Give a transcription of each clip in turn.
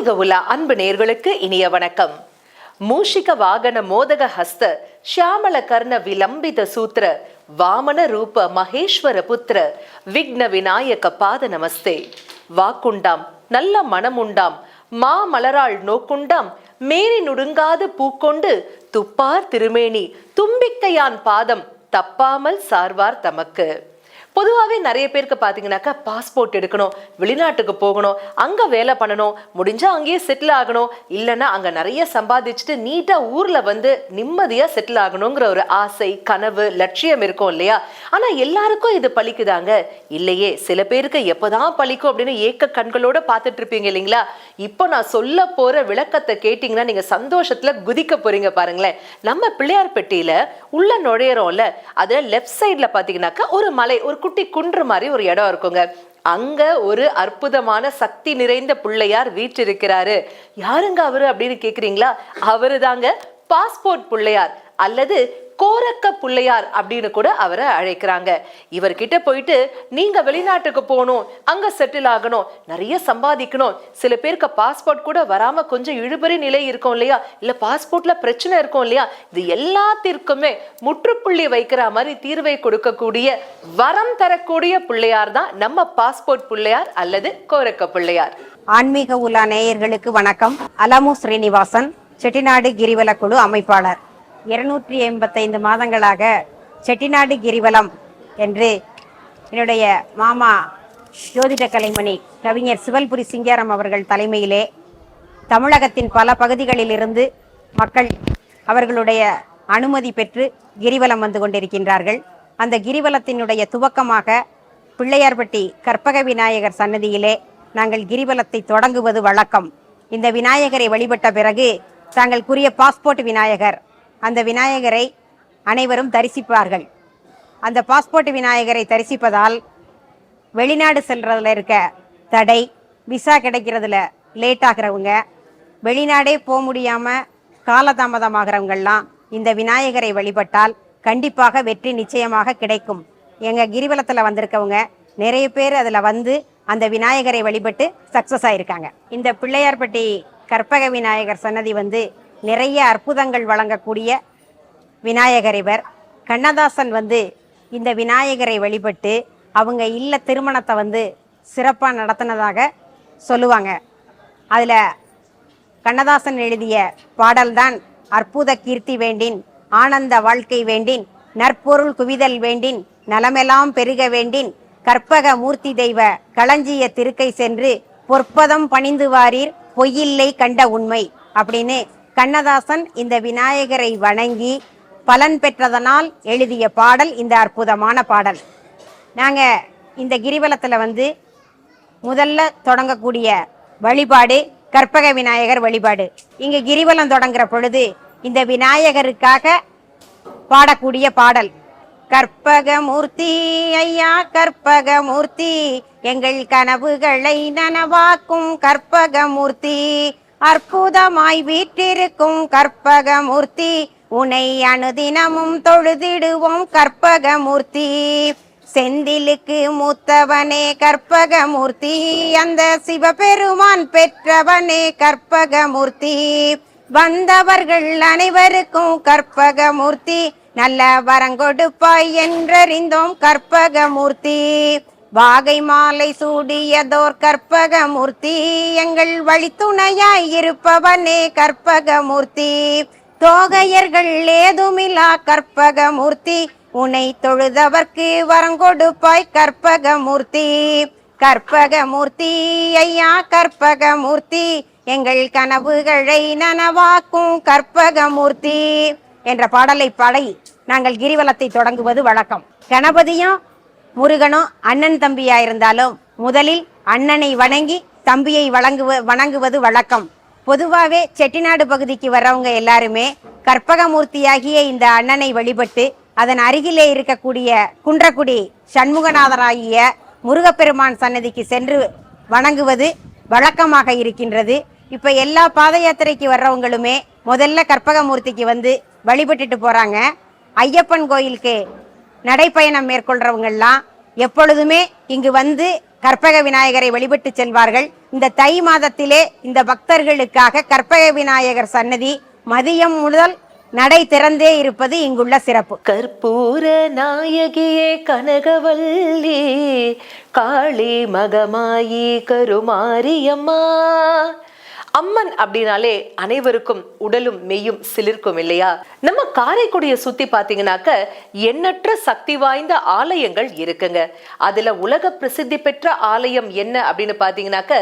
ஆன்மீக உலா அன்பு நேர்களுக்கு இனிய வணக்கம். மூஷிக வாகன மோதக ஹஸ்த ஷியாமல கர்ண விலம்பித சூத்திர வாமன ரூப மகேஸ்வர புத்திர விக்ன விநாயக பாத நமஸ்தே. வாக்குண்டாம் நல்ல மனமுண்டாம் மா மலராள் நோக்குண்டாம் மேனி நுடுங்காது பூக்கொண்டு துப்பார் திருமேனி தும்பிக்கையான் பாதம் தப்பாமல் சார்வார் தமக்கு. பொதுவாகவே நிறைய பேருக்கு பார்த்தீங்கன்னாக்கா பாஸ்போர்ட் எடுக்கணும் வெளிநாட்டுக்கு போகணும் அங்கே வேலை பண்ணணும் முடிஞ்சால் அங்கேயே செட்டில் ஆகணும் இல்லைன்னா அங்கே நிறைய சம்பாதிச்சுட்டு நீட்டாக ஊரில் வந்து நிம்மதியாக செட்டில் ஆகணுங்கிற ஒரு ஆசை கனவு லட்சியம் இருக்கும் இல்லையா? ஆனால் எல்லாருக்கும் இது பழிக்குதாங்க? இல்லையே. சில பேருக்கு எப்போதான் பழிக்கும் அப்படின்னு ஏக்க கண்களோட பார்த்துட்டு இருப்பீங்க இல்லைங்களா? இப்போ நான் சொல்ல போகிற விளக்கத்தை கேட்டிங்கன்னா நீங்கள் சந்தோஷத்தில் குதிக்க போறீங்க பாருங்களேன். நம்ம பிள்ளையார் பெட்டியில் உள்ள நுழையிறோம்ல அதில் லெஃப்ட் சைடில் பார்த்தீங்கன்னாக்கா ஒரு மலை ஒரு ஊட்டி குன்று மாதிரி ஒரு இடம் இருக்குங்க. அங்க ஒரு அற்புதமான சக்தி நிறைந்த பிள்ளையார் வீற்றிருக்கிறாரு. யாருங்க அவரு அப்படின்னு கேக்குறீங்களா? அவரு தாங்க பாஸ்போர்ட் பிள்ளையார். அல்லது கோரக்க பிள்ளையார் அப்படின்னு கூட அவரை அழைக்கிறாங்க. இவர்கிட்ட போயிட்டு நீங்க வெளிநாட்டுக்கு போகணும் அங்க செட்டில் ஆகணும் நிறைய சம்பாதிக்கணும். சில பேருக்கு பாஸ்போர்ட் கூட வராம கொஞ்சம் இழுபறி நிலை இருக்கும் இல்லையா? இல்ல பாஸ்போர்ட்ல பிரச்சனை இருக்கும் இல்லையா? இது எல்லாத்திற்குமே முற்றுப்புள்ளி வைக்கிற மாதிரி தீர்வை கொடுக்கக்கூடிய வரம் தரக்கூடிய பிள்ளையார் தான் நம்ம பாஸ்போர்ட் பிள்ளையார் அல்லது கோரக்க பிள்ளையார். ஆன்மீக உலா நேயர்களுக்கு வணக்கம். அலமு ஸ்ரீனிவாசன் செட்டிநாடு கிரிவல குழு அமைப்பாளர். இருநூற்றி எண்பத்தைந்து மாதங்களாக செட்டிநாடு கிரிவலம் என்று என்னுடைய மாமா ஜோதிட கலைமணி கவிஞர் சிவல்புரி சிங்காரம் அவர்கள் தலைமையிலே தமிழகத்தின் பல பகுதிகளிலிருந்து மக்கள் அவர்களுடைய அனுமதி பெற்று கிரிவலம் வந்து கொண்டிருக்கின்றார்கள். அந்த கிரிவலத்தினுடைய துவக்கமாக பிள்ளையார்பட்டி கற்பக விநாயகர் சன்னதியிலே நாங்கள் கிரிவலத்தை தொடங்குவது வழக்கம். இந்த விநாயகரை வழிபட்ட பிறகு தாங்கள் கூறிய பாஸ்போர்ட் விநாயகர் அந்த விநாயகரை அனைவரும் தரிசிப்பார்கள். அந்த பாஸ்போர்ட் விநாயகரை தரிசிப்பதால் வெளிநாடு செல்றதுல இருக்க தடை விசா கிடைக்கிறதுல லேட் ஆகிறவங்க வெளிநாடே போக முடியாம காலதாமதமாகிறவங்கள்லாம் இந்த விநாயகரை வழிபட்டால் கண்டிப்பாக வெற்றி நிச்சயமாக கிடைக்கும். எங்க கிரிவலத்தில் வந்திருக்கவங்க நிறைய பேர் அதுல வந்து அந்த விநாயகரை வழிபட்டு சக்சஸ் ஆயிருக்காங்க. இந்த பிள்ளையார்பட்டி கற்பக விநாயகர் சன்னதி வந்து நிறைய அற்புதங்கள் வழங்கக்கூடிய விநாயகர் இவர். கண்ணதாசன் வந்து இந்த விநாயகரை வழிபட்டு அவங்க இல்ல திருமணத்தை வந்து சிறப்பாக நடத்தினதாக சொல்லுவாங்க. அதில் கண்ணதாசன் எழுதிய பாடல்தான் அற்புத கீர்த்தி வேண்டின் ஆனந்த வாழ்க்கை வேண்டின் நற்பொருள் குவிதல் வேண்டின் நலமெல்லாம் பெருக வேண்டின் கற்பக மூர்த்தி தெய்வ களஞ்சிய திருக்கை சென்று பொற்பதம் பணிந்து வாரீர் பொய்யில்லை கண்ட உண்மை அப்படின்னு கண்ணதாசன் இந்த விநாயகரை வணங்கி பலன் பெற்றதனால் எழுதிய பாடல் இந்த அற்புதமான பாடல். நாங்கள் இந்த கிரிவலத்தில் வந்து முதல்ல தொடங்கக்கூடிய வழிபாடு கற்பக விநாயகர் வழிபாடு. இங்கே கிரிவலம் தொடங்குற பொழுது இந்த விநாயகருக்காக பாடக்கூடிய பாடல் கற்பகமூர்த்தி ஐயா கற்பகமூர்த்தி எங்கள் கனவுகளை நனவாக்கும் கற்பகமூர்த்தி. அற்புதமாய் வீற்றிருக்கும் கற்பகமூர்த்தி உனை அனுதினமும் தொழுதிடுவோம் கற்பகமூர்த்தி. செந்திலுக்கு மூத்தவனே கற்பகமூர்த்தி அந்த சிவபெருமான் பெற்றவனே கற்பகமூர்த்தி. வந்தவர்கள் அனைவருக்கும் கற்பகமூர்த்தி நல்ல வரங்கொடுப்பாய் என்றறிந்தோம் கற்பகமூர்த்தி. வாகை மாலை சூடியதோர் கற்பகமூர்த்தி எங்கள் வழித்துணையாய் இருப்பவனே கற்பகமூர்த்தி. தோகையர்கள் ஏதுமில்லா கற்பகமூர்த்தி உனை தொழுதவர்க்கு வரங்கொடுப்பாய் கற்பகமூர்த்தி. கற்பகமூர்த்தி ஐயா கற்பகமூர்த்தி எங்கள் கனவுகளை நனவாக்கும் கற்பகமூர்த்தி. என்ற பாடலை பாடி நாங்கள் கிரிவலத்தை தொடங்குவது வழக்கம். கணபதியும் முருகனோ அண்ணன் தம்பியா இருந்தாலும் முதலில் அண்ணனை வணங்கி தம்பியை வழங்குவ வணங்குவது வழக்கம். பொதுவாகவே செட்டிநாடு பகுதிக்கு வர்றவங்க எல்லாருமே கற்பகமூர்த்தியாகிய இந்த அண்ணனை வழிபட்டு அதன் அருகிலே இருக்கக்கூடிய குன்றக்குடி சண்முகநாதராகிய முருகப்பெருமான் சன்னதிக்கு சென்று வணங்குவது வழக்கமாக இருக்கின்றது. இப்போ எல்லா பாத யாத்திரைக்கு வர்றவங்களுமே முதல்ல கற்பகமூர்த்திக்கு வந்து வழிபட்டுட்டு போகிறாங்க ஐயப்பன் கோயிலுக்கு நடைப்பயணம் மேற்கொள்றவங்கெல்லாம் எப்பொழுதுமே இங்கு வந்து கற்பக விநாயகரை வழிபட்டு செல்வார்கள். இந்த தை மாதத்திலே இந்த பக்தர்களுக்காக கற்பக விநாயகர் சன்னதி மதியம் முதல் நடை திறந்தே இருப்பது இங்குள்ள சிறப்பு. கற்பூர நாயகியே கனகவல்லி காளி மகமாயி கருமாரியம்மா அம்மன் அப்படின்னாலே அனைவருக்கும் உடலும் மெய்யும் சிலிர்க்கும் இல்லையா? நம்ம காரைக்குடியை சுத்தி பாத்தீங்கன்னாக்க எண்ணற்ற சக்தி வாய்ந்த ஆலயங்கள் இருக்குங்க. அதுல உலக பிரசித்தி பெற்ற ஆலயம் என்ன அப்படின்னு பாத்தீங்கன்னாக்க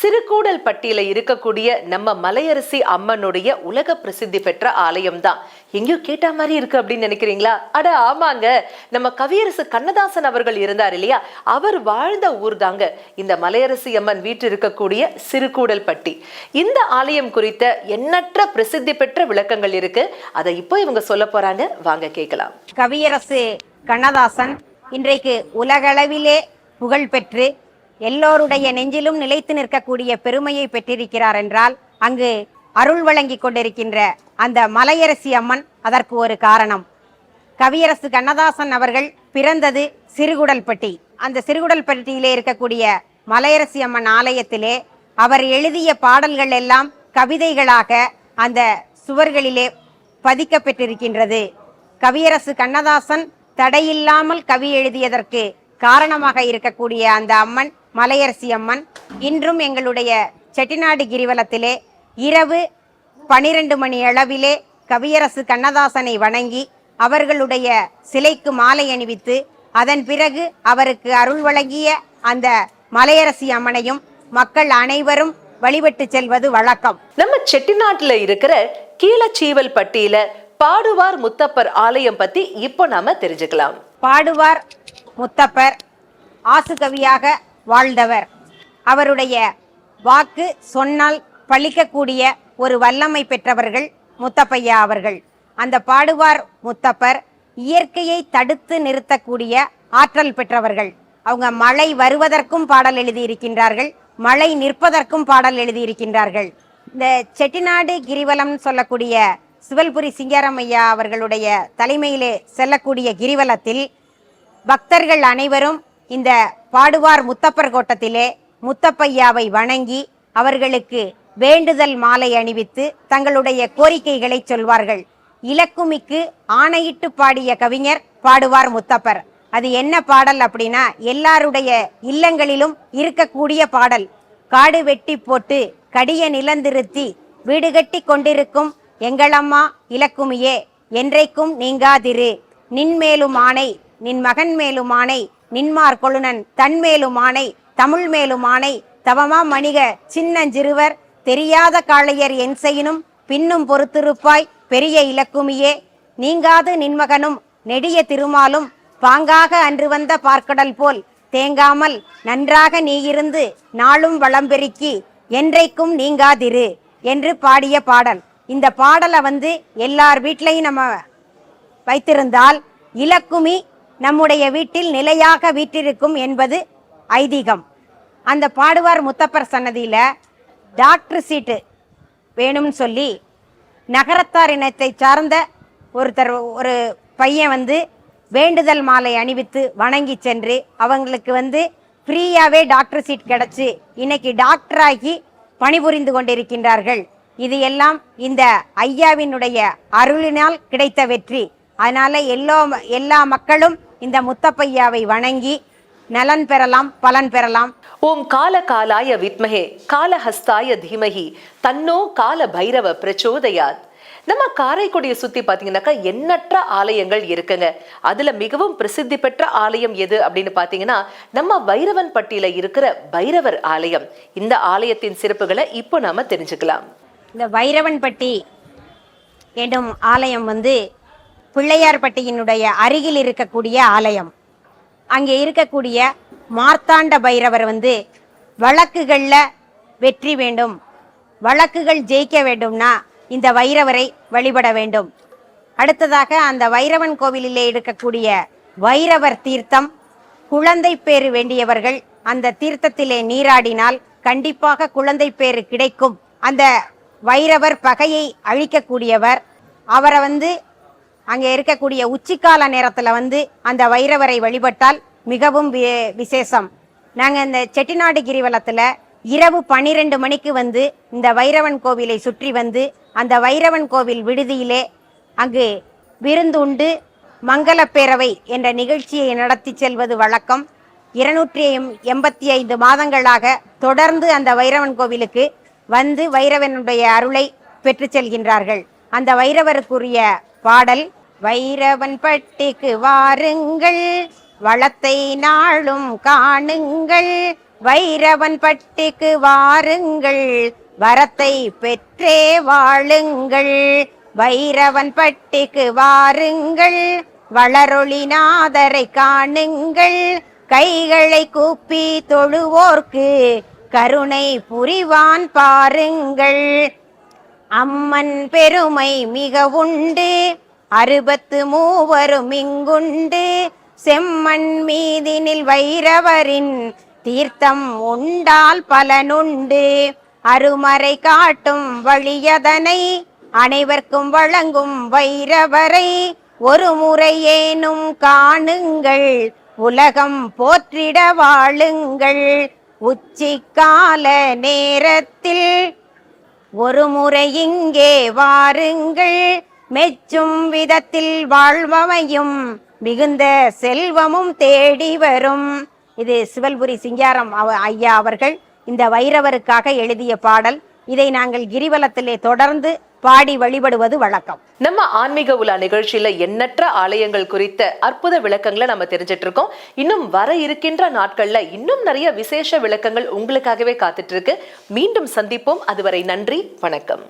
சிறுகூடல் பட்டியல இருக்கக்கூடிய நம்ம மலையரசி அம்மனுடைய உலக பிரசித்தி பெற்ற ஆலயம் தான் எங்கேயோ கேட்ட மாதிரி இருக்கு அப்படின்னு நினைக்கிறீங்களா? அட ஆமாங்க. நம்ம கவியரசு கண்ணதாசன் அவர்கள் இருந்தார் இல்லையா? அவர் வாழ்ந்த ஊர் தாங்க இந்த மலையரசி அம்மன் வீட்டு இருக்கக்கூடிய சிறுகூடல் பட்டி. இந்த ஆலயம் குறித்த எண்ணற்ற பிரசித்தி பெற்ற விளக்கங்கள் இருக்கு. அதை இப்போ இவங்க சொல்ல போறாங்க. வாங்க கேட்கலாம். கவியரசு கண்ணதாசன் இன்றைக்கு உலகளவிலே புகழ் பெற்று எல்லோருடைய நெஞ்சிலும் நிலைத்து நிற்கக்கூடிய பெருமையை பெற்றிருக்கிறார் என்றால் அங்கு அருள் வழங்கி கொண்டிருக்கின்ற அந்த மலையரசி அம்மன் அதற்கு ஒரு காரணம். கவியரசு கண்ணதாசன் அவர்கள் பிறந்தது சிறுகுடல்பட்டி. அந்த சிறுகுடல்பட்டியிலே இருக்கக்கூடிய மலையரசி அம்மன் ஆலயத்திலே அவர் எழுதிய பாடல்கள் எல்லாம் கவிதைகளாக அந்த சுவர்களிலே பதிக்கப்பெற்றிருக்கின்றது. கவியரசு கண்ணதாசன் தடையில்லாமல் கவி எழுதியதற்கு காரணமாக இருக்கக்கூடிய அந்த அம்மன் மலையரசி அம்மன் இன்றும் எங்களுடைய செட்டிநாடு கிரிவலத்திலே இரவு பனிரெண்டு மணி அளவிலே கவியரசு கண்ணதாசனை வணங்கி அவர்களுடைய சிலைக்கு மாலை அணிவித்து அதன் பிறகு அவருக்கு அருள் வழங்கிய அந்த மலையரசி அம்மனையும் மக்கள் அனைவரும் வழிபட்டு செல்வது வழக்கம். நம்ம செட்டிநாட்டுல இருக்கிற கீழச்சீவல் பட்டியில பாடுவார் முத்தப்பர் ஆலயம் பத்தி இப்போ நாம தெரிஞ்சுக்கலாம். பாடுவார் முத்தப்பர் ஆசுகவியாக வாழ்ந்தவர். அவருடைய வாக்கு சொன்னால் பழிக்கக்கூடிய ஒரு வல்லமை பெற்றவர்கள் முத்தப்பையா அவர்கள். அந்த பாடுவார் முத்தப்பர் இயற்கையை தடுத்து நிறுத்தக்கூடிய ஆற்றல் பெற்றவர்கள். அவங்க மழை வருவதற்கும் பாடல் எழுதியிருக்கின்றார்கள். மழை நிற்பதற்கும் பாடல் எழுதியிருக்கின்றார்கள். இந்த செட்டிநாடு கிரிவலம் சொல்லக்கூடிய சிவல்புரி சிங்காரமையா அவர்களுடைய தலைமையிலே செல்லக்கூடிய கிரிவலத்தில் பக்தர்கள் அனைவரும் இந்த பாடுவார் முத்தப்பர் கோட்டத்திலே முத்தப்பையாவை வணங்கி அவர்களுக்கு வேண்டுதல் மாலை அணிவித்து தங்களுடைய கோரிக்கைகளை சொல்வார்கள். இலக்குமிக்கு ஆணையிட்டு பாடிய கவிஞர் பாடுவார் முத்தப்பர். அது என்ன பாடல் அப்படின்னா எல்லாருடைய இல்லங்களிலும் இருக்கக்கூடிய பாடல். காடு வெட்டி போட்டு கடிய நிலந்திருத்தி வீடு கட்டி கொண்டிருக்கும் எங்களம்மா இலக்குமியே என்றைக்கும் நீங்காதிரு. நின்மேலும் ஆணை நின் மகன் மேலும் ஆணை நின்மார் கொழுனன் தன் மேலும் ஆணை தமிழ் மேலும் ஆணை தவமா மணிக சின்னஞ்சிறுவர் தெரியாத காளையர் என் செய்யினும் பின்னும் பொறுத்திருப்பாய் பெரிய இலக்குமியே. நீங்காது நின்மகனும் நெடிய திருமாலும் பாங்காக அன்று வந்த பார்க்கடல் போல் தேங்காமல் நன்றாக நீ இருந்து நாளும் வளம் பெருக்கி என்றைக்கும் நீங்காதிரு என்று பாடிய பாடல். இந்த பாடலை வந்து எல்லார் வீட்லையும் நம்ம வைத்திருந்தால் இலக்குமி நம்முடைய வீட்டில் நிலையாக வீட்டிருக்கும் என்பது ஐதீகம். அந்த பாடுவார் முத்தப்பர் சன்னதியில் டாக்டர் சீட்டு வேணும்னு சொல்லி நகரத்தார் இனத்தை சார்ந்த ஒருத்தர் ஒரு பையன் வந்து வேண்டுதல் மாலை அணிவித்து வணங்கி சென்று அவங்களுக்கு வந்து ஃப்ரீயாகவே டாக்டர் சீட் கிடச்சி இன்னைக்கு டாக்டராகி பணிபுரிந்து கொண்டிருக்கின்றார்கள். இது எல்லாம் இந்த ஐயாவினுடைய அருளினால் கிடைத்த வெற்றி. அதனால் எல்லோ எல்லா மக்களும் இந்த முத்தப்பையாவை வணங்கி நலன் பெறலாம் பலன் பெறலாம். ஓம் கால காலாய வித்மகே காலஹஸ்தாய தீமகி தன்னோ கால பைரவ பிரச்சோதயாத். நம்ம காரைக்குடியை சுத்தி பாத்தீங்கன்னாக்கா எண்ணற்ற ஆலயங்கள் இருக்குங்க. அதுல மிகவும் பிரசித்தி பெற்ற ஆலயம் எது அப்படின்னு பாத்தீங்கன்னா நம்ம பைரவன் பட்டியில இருக்கிற பைரவர் ஆலயம். இந்த ஆலயத்தின் சிறப்புகளை இப்போ நாம தெரிஞ்சுக்கலாம். இந்த வைரவன்பட்டி என்னும் ஆலயம் வந்து பிள்ளையார்பட்டியினுடைய அருகில் இருக்கக்கூடிய ஆலயம். அங்கே இருக்கக்கூடிய மார்த்தாண்ட பைரவர் வந்து வழக்குகளில் வெற்றி வேண்டும். வழக்குகள் ஜெயிக்க வேண்டும்னா இந்த வைரவரை வழிபட வேண்டும். அடுத்ததாக அந்த வைரவன் கோவிலிலே இருக்கக்கூடிய வைரவர் தீர்த்தம் குழந்தை பேறு வேண்டியவர்கள் அந்த தீர்த்தத்திலே நீராடினால் கண்டிப்பாக குழந்தை பேறு கிடைக்கும். அந்த வைரவர் பகையை அழிக்கக்கூடியவர் அவரை வந்து அங்கே இருக்கக்கூடிய உச்சிக்கால நேரத்தில் வந்து அந்த வைரவரை வழிபட்டால் மிகவும் வி- விசேஷம். நாங்கள் இந்த செட்டிநாடு கிரிவலத்தில் இரவு பனிரெண்டு மணிக்கு வந்து இந்த வைரவன் கோவிலை சுற்றி வந்து அந்த வைரவன் கோவில் விடுதியிலே அங்கு விருந்துண்டு மங்களப்பேரவை என்ற நிகழ்ச்சியை நடத்தி செல்வது வழக்கம். இருநூற்றி எண்பத்தி ஐந்து மாதங்களாக தொடர்ந்து அந்த வைரவன் கோவிலுக்கு வந்து வைரவனுடைய அருளை பெற்று செல்கின்றார்கள். அந்த வைரவருக்குரிய பாடல் வைரவன் பட்டிக்கு வாருங்கள் வளத்தை நாளும் காணுங்கள் வைரவன் பட்டிக்கு வாருங்கள் வரத்தை பெற்றே வாழுங்கள். வைரவன் பட்டிக்கு வாருங்கள் வளரொளிநாதரை காணுங்கள். கைகளை கூப்பி தொழுவோர்க்கு கருணை புரிவான் பாருங்கள். அம்மன் பெருமை மிக உண்டு அறுபத்து மூவரும் இங்குண்டு. செம்மண் மீதினில் வைரவரின் தீர்த்தம் உண்டால் பலனுண்டு. அருமறை காட்டும் வழியதனை அனைவர்க்கும் வழங்கும் வைரவரை. ஒரு முறையேனும் காணுங்கள் உலகம் போற்றிட வாழுங்கள். உச்சிக்கால நேரத்தில் ஒரு முறை இங்கே வாருங்கள். மெச்சும் விதத்தில் வாழ்வமையும் மிகுந்த செல்வமும் தேடி வரும். இது சிவல்புரி சிங்காரம் ஐயா அவர்கள் இந்த வைரவருக்காக எழுதிய பாடல். இதை நாங்கள் கிரிவலத்திலே தொடர்ந்து பாடி வழிபடுவது வழக்கம். நம்ம ஆன்மீக உலா நிகழ்ச்சியில எண்ணற்ற ஆலயங்கள் குறித்த அற்புத விளக்கங்களை நம்ம தெரிஞ்சிட்டு இருக்கோம் இன்னும் வர இருக்கின்ற நாட்கள்ல இன்னும் நிறைய விசேஷ விளக்கங்கள் உங்களுக்காகவே காத்துட்டு இருக்கு மீண்டும் சந்திப்போம். அதுவரை நன்றி. வணக்கம்.